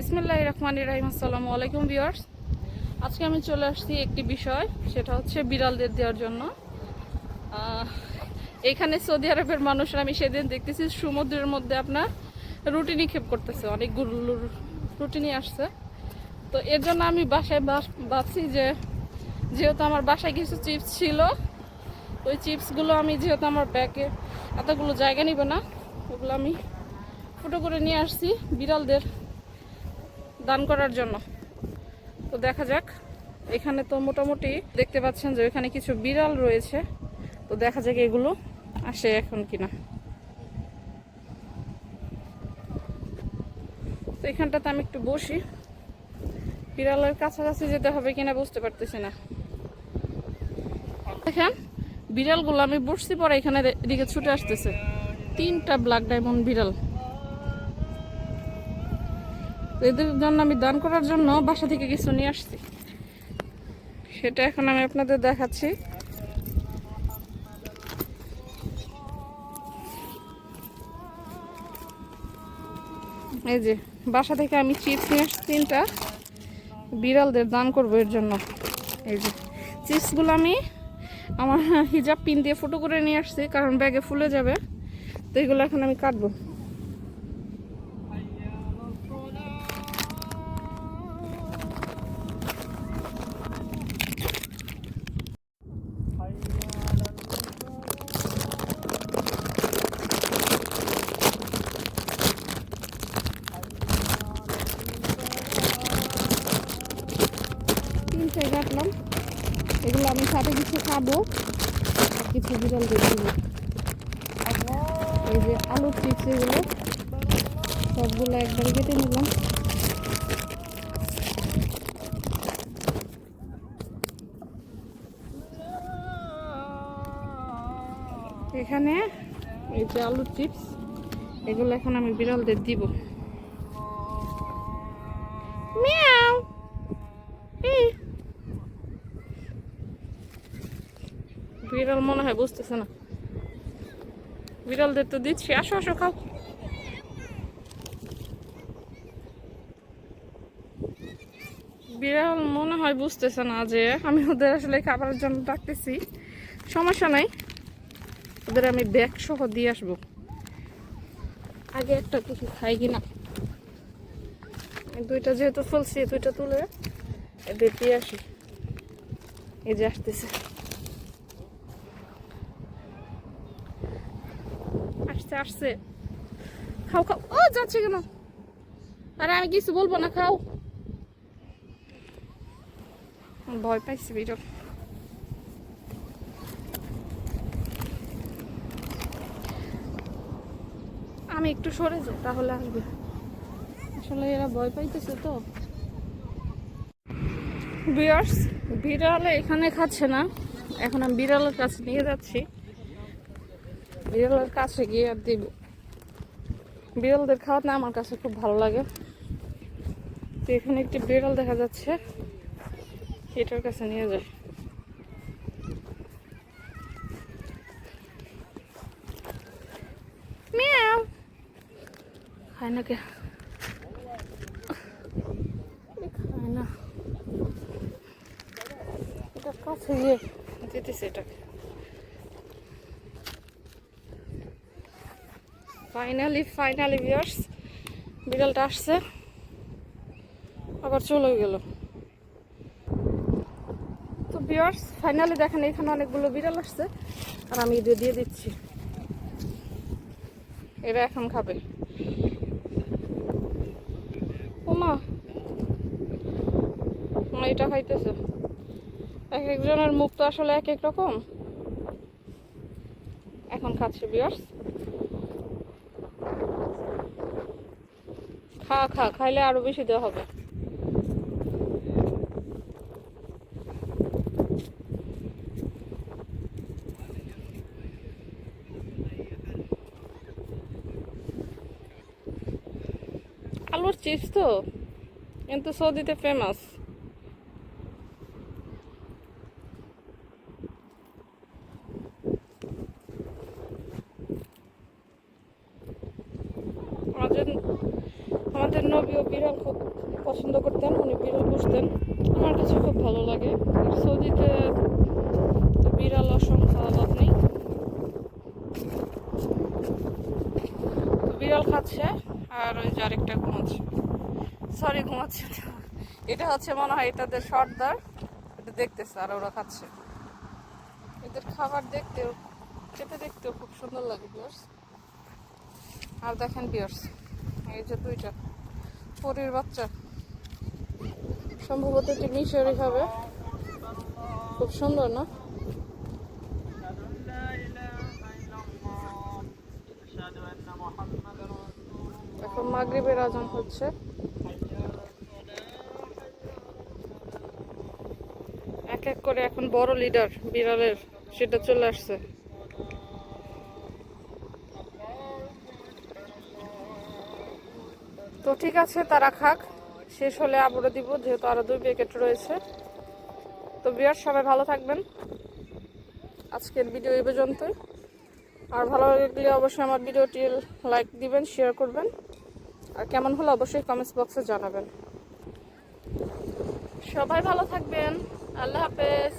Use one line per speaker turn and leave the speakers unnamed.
বিসমিল্লাহ রহমান রাহিম, আসসালামু আলাইকুম ভিউয়ার্স। আজকে আমি চলে আসছি একটি বিষয়, সেটা হচ্ছে বিড়ালদের দেওয়ার জন্য। এখানে সৌদি আরবের মানুষরা, আমি সেদিন দেখতেছি সমুদ্রের মধ্যে আপনার রুটি নিক্ষেপ করতেছে অনেকগুলো রুটি নিয়ে আসছে। তো এর জন্য আমি বাসায় বাস- ভাবছি যে, যেহেতু আমার বাসায় কিছু চিপস ছিল, ওই চিপসগুলো আমি যেহেতু আমার ব্যাগে এতগুলো জায়গা নিবে না, ওগুলো আমি ফুটো করে নিয়ে আসছি বিড়ালদের দান করার জন্য। তো দেখা যাক। এখানে তো মোটামুটি দেখতে পাচ্ছেন যে এখানে কিছু বিড়াল রয়েছে। তো দেখা যাক এগুলো আসে এখন কিনা। তো এখানটাতে আমি একটু বসি। বিড়ালের কাছাকাছি যেতে হবে কিনা বুঝতে পারতেছি না। দেখেন, বিড়ালগুলো, আমি বসছি পরে এখানে এদিকে ছুটে আসতেছে। তিনটা ব্ল্যাক ডায়মন্ড বিড়াল। তো এদের জন্য আমি দান করার জন্য বাসা থেকে কিছু নিয়ে আসছি। সেটা এখন আমি আপনাদের দেখাচ্ছি। এই যে, বাসা থেকে আমি চিপস নিয়ে আসছি তিনটা। বিড়ালদের দান করব এর জন্য। এই যে, চিপসগুলো আমি আমার হিজাব পিন দিয়ে ফটো করে নিয়ে আসছি, কারণ ব্যাগে ফুলে যাবে। তো এগুলো এখন আমি কাটবো। তিনটে কাটলাম এগুলো আমি সাথে কিছু খাব। কিছু বিড়াল দিয়ে দেবো। এই যে আলুর চিপস এগুলো, সবগুলো একবারে কেটে নিলাম। এখানে এই যে আলুর চিপস এগুলো এখন আমি বিড়ালদের দিব মিয়াও এই বিড়াল মনে হয় বুঝতেছে না। বিড়ালদের তো দিচ্ছি, আসো আসো, খাও। বিড়াল মনে হয় বুঝতেছে না যে আমি ওদের আসলে খাবারের জন্য ডাকতেছি। সমস্যা নাই। ওদের আমি ব্যাগ সহ দিয়ে আসব। আগে একটা কিছু খাই কিনা। দুইটা যেহেতু ফুলছি দুইটা তুলে দিয়ে আসি। এই যে আসতেছে। আসছে আসছে। খাও খাও। ও, যাচ্ছে কেন? আরে, আমি কিছু বলব না, খাও। ভয় পাইছি বিরল আমি একটু সরে যাই, তাহলে আসবে। আসলে এরা ভয় পাইতেছে তো। বিয়ার্স বিড়ালে এখানে খাচ্ছে না। এখন আমি বিড়ালের কাছে নিয়ে যাচ্ছি। বিড়ালের কাছে গিয়ে আর দিব। বিড়ালদের খাওয়াতে আমার কাছে খুব ভালো লাগে। তো এখানে একটি বিড়াল দেখা যাচ্ছে। এটার কাছে নিয়ে যায় খায় না কে? খায় না। এটা কাছে গিয়ে দিতেছে এটাকে। ফাইনালি ফাইনালি ভিউয়ার্স বিড়ালটা আসছে। আবার চলে গেল। তো ভিউয়ার্স ফাইনালি দেখেন এখানে অনেকগুলো বিড়াল আসছে। আর আমি এদের দিয়ে দিচ্ছি। এরা এখন খাবে। ওমা। এটা খাইতেছে। এক একজনের মুখ তো আসলে এক এক রকম। এখন খাচ্ছে বিয়ার্স খা খা খাইলে আরও বেশি দেওয়া হবে। আলুর চিপস তো কিন্তু সৌদিতে ফেমাস আমাদের আমাদের নবী উনিও বিড়াল খুব পছন্দ করতেন, উনি বিড়াল পুষতেন। আমার কাছে খুব ভালো লাগে। সৌদিতে বিড়াল অসংখ্য অভাব নেই। বিড়াল খাচ্ছে, আর ওই যে আরেকটা ঘুমাচ্ছে। সরি ঘুমাচ্ছে এটা হচ্ছে মনে হয় এটাদের সর্দার। এটা দেখতেছে আর ওরা খাচ্ছে। এদের খাবার দেখতেও, খেতে দেখতেও খুব সুন্দর লাগে বিয়ার্স আর দেখেন বিয়ার্স এই যে দুইটা। পরির বাচ্চা। সম্ভবত এটি মিশরি হবে। খুব সুন্দর, না? এখন মাগরিবের আজান হচ্ছে। এক এক করে এখন বড় লিডার বিড়ালের সেটা চলে আসছে। তো ঠিক আছে, তারা খাক। শেষ হলে আবারও দিব, যেহেতু আরও দুই প্যাকেট রয়েছে। তো বিয়ার সবাই ভালো থাকবেন। আজকের ভিডিও এই পর্যন্তই। আর ভালো লাগলে অবশ্যই আমার ভিডিওটি লাইক দিবেন শেয়ার করবেন। আর কেমন হলো অবশ্যই কমেন্টস বক্সে জানাবেন। সবাই ভালো থাকবেন। আল্লাহ হাফেজ।